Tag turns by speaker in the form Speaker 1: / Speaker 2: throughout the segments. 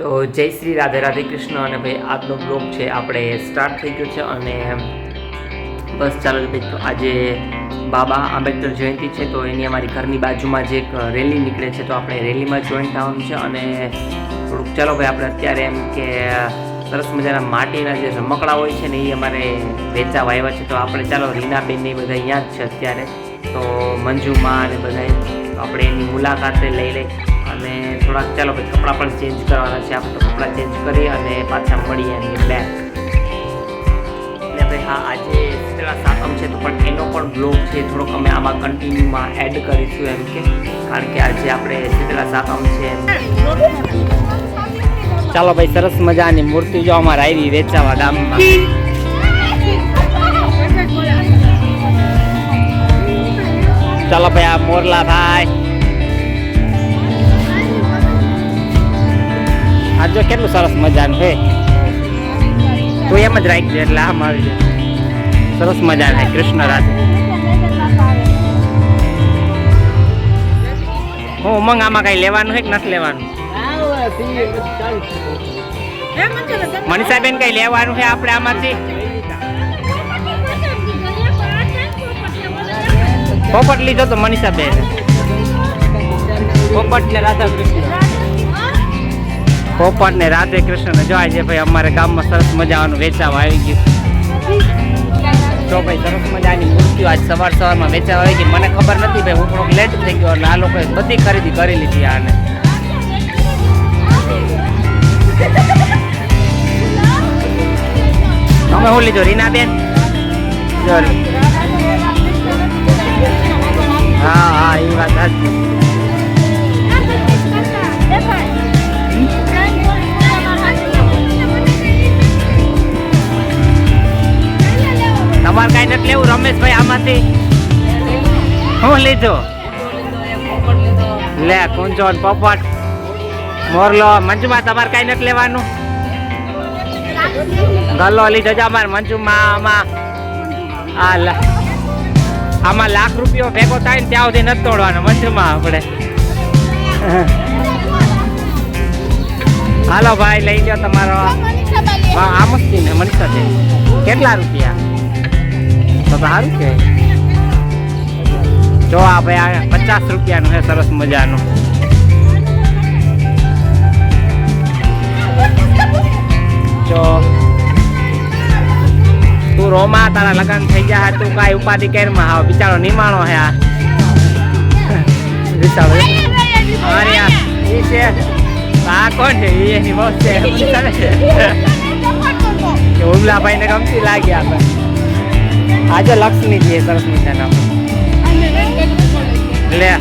Speaker 1: તો જય શ્રી રાધે રાધે કૃષ્ણ અને ભાઈ, આજનો બ્લોગ છે આપણે સ્ટાર્ટ થઈ ગયો છે અને બસ ચાલો ભાઈ, તો આજે બાબા આંબેડકર જયંતિ છે, તો એની અમારી ઘરની બાજુમાં જે એક રેલી નીકળે છે, તો આપણે રેલીમાં જોઈન થવાનું છે અને થોડુંક ચાલો ભાઈ, આપણે અત્યારે એમ કે સરસ મજાના માટીના જે રમકડા હોય છે ને એ અમારે વેચાવા આવ્યા છે, તો આપણે ચાલો રીનાબેન ને બધા અહીંયા જ છે અત્યારે. તો મંજુમાં અને બધા આપણે એની મુલાકાતે લઈ લઈ અને થોડાક ચાલો ભાઈ કપડાં પણ ચેન્જ કરવાના છે. આપણે કપડાં ચેન્જ કરી અને પાછા મળીએ એની બેક એટલે ભાઈ, હા, આજે પેલા સાતમ છે તો પણ એનો પણ બ્લોગ છે. થોડોક અમે આમાં કન્ટિન્યુમાં એડ કરીશું એમ કે. કારણ કે આજે આપણે પેલા સાતમ છે ચાલો ભાઈ, સરસ મજાની મૂર્તિ જો અમારે આવી વેચાવા ગામમાં. ચાલો ભાઈ, આ મોરલા ભાઈ. આ જો કેટલું સરસ મજાનું છે તું એમ જ રાખજે એટલે આમ આવી જાય. સરસ મજાનું છે કૃષ્ણ રાધે. હું ઉમંગ આમાં કઈ લેવાનું છે કે નથી લેવાનું? મનીષાબેન કઈ લેવાનું છે આપણે આમાંથી? પોપટ લીધો તો મનીષાબેન. પોપટ ને રાધા કૃષ્ણ. પોપટ ને રાધે કૃષ્ણ જો આજે ભાઈ, અમારે ગામમાં સરસ મજાનું વેચાવા આવી ગયું. તો ભાઈ, સરસ મજાની મૂર્તિઓ આજ સવાર સવારમાં વેચાવા આવી ગઈ. મને ખબર નથી ભાઈ, હું થોડોક લેટ થઈ ગયો અને આ લોકોએ બધી ખરીદી કરી લીધી આને તમે શું લીધો? રીનાબેન? હા હા, એ વાત સાચી. તમારે કાંઈ નથી લેવું રમેશભાઈ આમાંથી. શું લીધું? લે કુંજો પોપટ. મોરલો મંજુમાં તમારે કાંઈ નથી લેવાનું? ગલ્લો લીધો છે અમારે મંજુમાં આમાં. આ લા. આમાં લાખ રૂપિયો ભેગો થાય ને ત્યાં સુધી નથી તોડવાનો મંજુમાં આપણે. હાલો ભાઈ લઈ જાઓ તમારો. હા આ મસ્તી ને મનીષા કેટલા રૂપિયા? તો સારું કે? જો આ ભાઈ આ પચાસ રૂપિયાનું છે સરસ મજાનું. જો. તું રોમા તારા લગન થઈ ગયા તું કાંઈ ઉપાધિ કેરમાં આવ? બિચારો નિમાણો હે આ. વિચારો અરે આ ઈ છે. આ કોણ છે? એની બહુ છે. કે ગમતી લાગી આપણે આજે લક્ષ્મી છે સરસ મજાના. લે.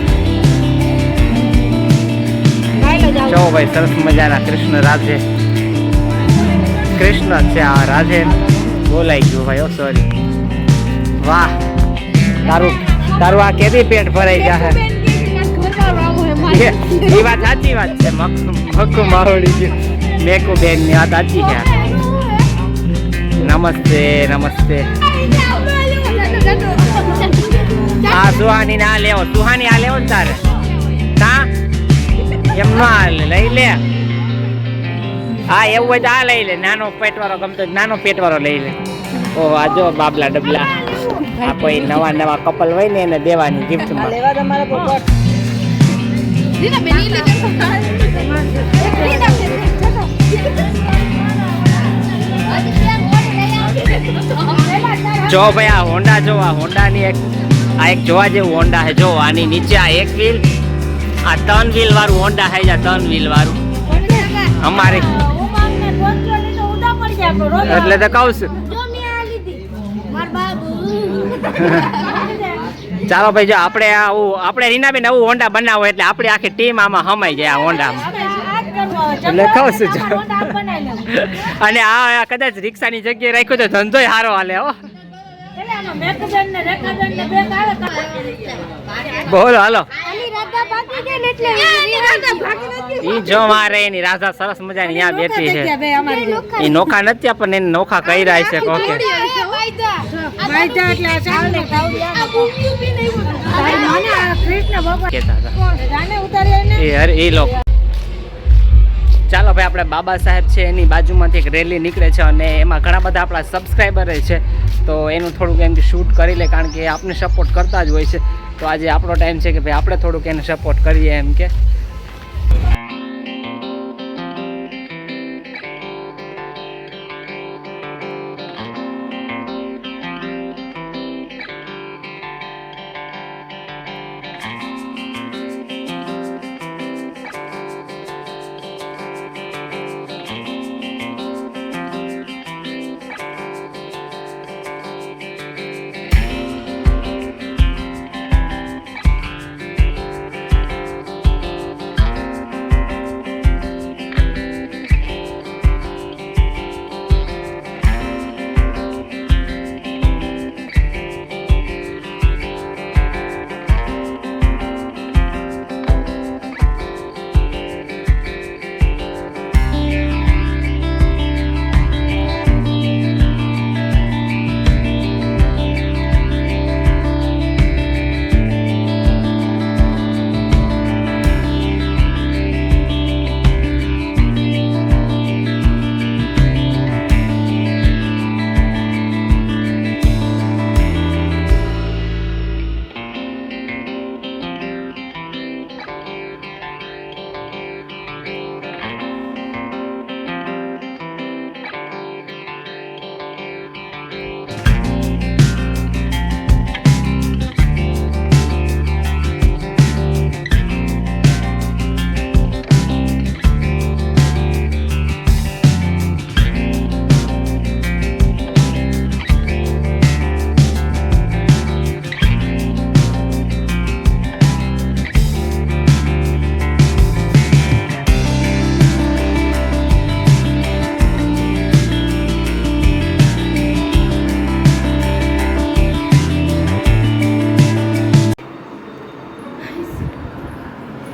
Speaker 1: જો ભાઈ સરસ મજાના કૃષ્ણ રાધે. કૃષ્ણ છે આ રાધે. બોલાઈ ગયું ભાઈ ઓ સોરી વાહ. તારું તારું આ કેદી પેટ ભરાઈ ગયા એ વાત સાચી વાત છે. મક્કુ માહોડી ગયું. મેકુ બેનની વાત સાચી છે નમસ્તે નમસ્તે. આ સુહાની ના લેવો. સુહાની આ લેવો ને તારે. કા? એમ ના લઈ લે. હા એવું હોય તો આ લઈ લે. નાનો પેટવાળો ગમતો નાનો પેટવાળો લઈ લે. ઓ આ જો બાબલા ડબલા. આ કોઈ નવા નવા કપલ હોય ને એને દેવાની ગિફ્ટમાં
Speaker 2: લેવા તમારા પોપટ
Speaker 1: જો ભાઈ આ હોન્ડા જો આ હોન્ડાની એક આ એક જોવા જેવું હોન્ડા છે. જો આની નીચે આ એક વ્હીલ આ ત્રણ વ્હીલ વાળું હોન્ડા છે. આ ત્રણ વ્હીલ વાળું. અમારે એટલે તો કહું છું. ચાલો ભાઈ જો આપણે આવું આપણે રીનાબેન આવું હોન્ડા બનાવો એટલે આપણી આખી ટીમ આમાં હમાઈ જાય આ હોન્ડામાં. એટલે કહું છું અને આ કદાચ રિક્ષાની જગ્યાએ રાખ્યું તો ધંધોય સારો હાલે હો. બોલો હાલો. ઈ જો મારે એની રાધા સરસ મજાની ત્યાં બેઠી છે. એ નોખા. નથી પણ એને નોખા કહી રહ્યા છે એ લોકો. ચાલો ભાઈ, આપણે બાબા સાહેબ છે, એની બાજુમાંથી એક રેલી નીકળે છે અને એમાં ઘણા બધા આપણા સબસ્ક્રાઈબર છે. તો એનું થોડુંક એમ શૂટ કરી લે, કારણ કે આપને સપોર્ટ કરતા જ હોય છે. તો આજે આપણો ટાઈમ છે કે ભાઈ, આપણે થોડુંક એને સપોર્ટ કરીએ એમ કે.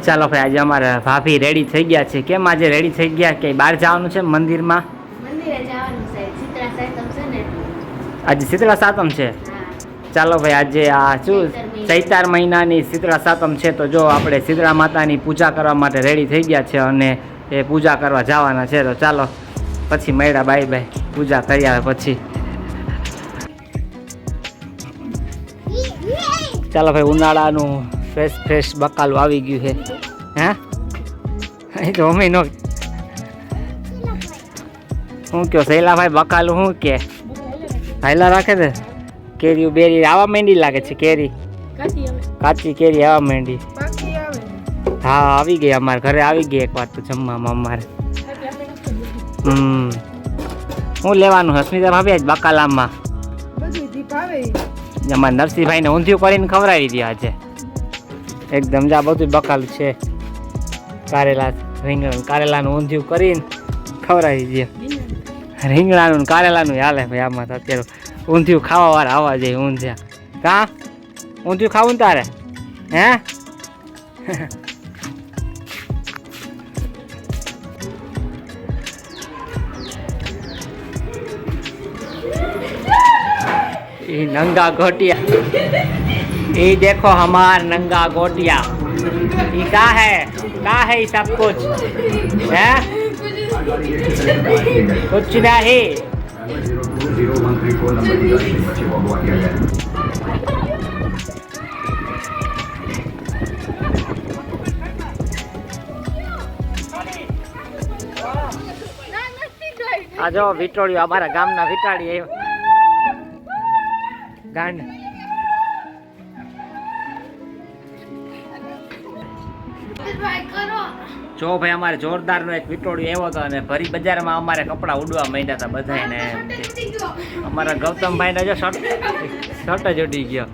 Speaker 1: ચાલો ભાઈ આજે અમારા ભાભી રેડી થઈ ગયા છે. કેમ આજે રેડી થઈ ગયા? કે બહાર જવાનું છે મંદિરમાં. આજે શીતળા સાતમ છે? ચાલો ભાઈ આજે આ શું? ચૈતાર મહિનાની શીતળા સાતમ છે. તો જો આપણે શીતળા માતાની પૂજા કરવા માટે રેડી થઈ ગયા છે અને એ પૂજા કરવા જવાના છે. તો ચાલો પછી મળ્યા. Bye bye. પૂજા કરી આવે પછી. ચાલો ભાઈ ઉનાળાનું ફ્રેશ ફ્રેશ બકાલું આવી ગયું છે. હે? એ તો અમે નો શું કહો શૈલાભાઈ બકાલું શું કે? હાયલા રાખે છે? કેરી બેરી આવા માંડી લાગે છે કેરી. કાચી કેરી આવા માંડી. હા આવી ગઈ અમારે ઘરે આવી ગઈ એક વાર તો જમવામાં અમારે. હમ. શું લેવાનું હસ્મિતા ભાભી આજ બકાલામાં. અમારે નરસિંહભાઈને ઊંધિયું કરીને ખવડાવી દે આજે. એકદમ જા બધું બકાલ છે. કારેલા, રીંગણા, કારેલાનું ઊંધિયું કરીને ખવડાવી દે. રીંગણાનું કારેલાનું હાલે ભાઈ આમાં તો અત્યારે. ઊંધિયું ખાવા વાર આવવા જાય ઊંધિયા. કા? ઊંધિયું ખાવું ને તારે? હે? એ નંગા ઘોટિયા. ये देखो हमार नंगा गोटिया ये का है का है ये सब कुछ है कुछ नहीं
Speaker 3: zero one three four number की जांच में बच्चे को अगवा किया गया है
Speaker 1: આ જો વિટોળિયું અમારા ગામના વિટાળી આવ્યો ગાંડ જો ભાઈ અમારે જોરદારનો એક વિટોળિયો એવો હતો અને ભરી બજારમાં અમારે કપડાં ઉડવા માંડ્યા હતા બધાને અમારા ગૌતમભાઈને જો શર્ટ શર્ટ જ ઉડી ગયો.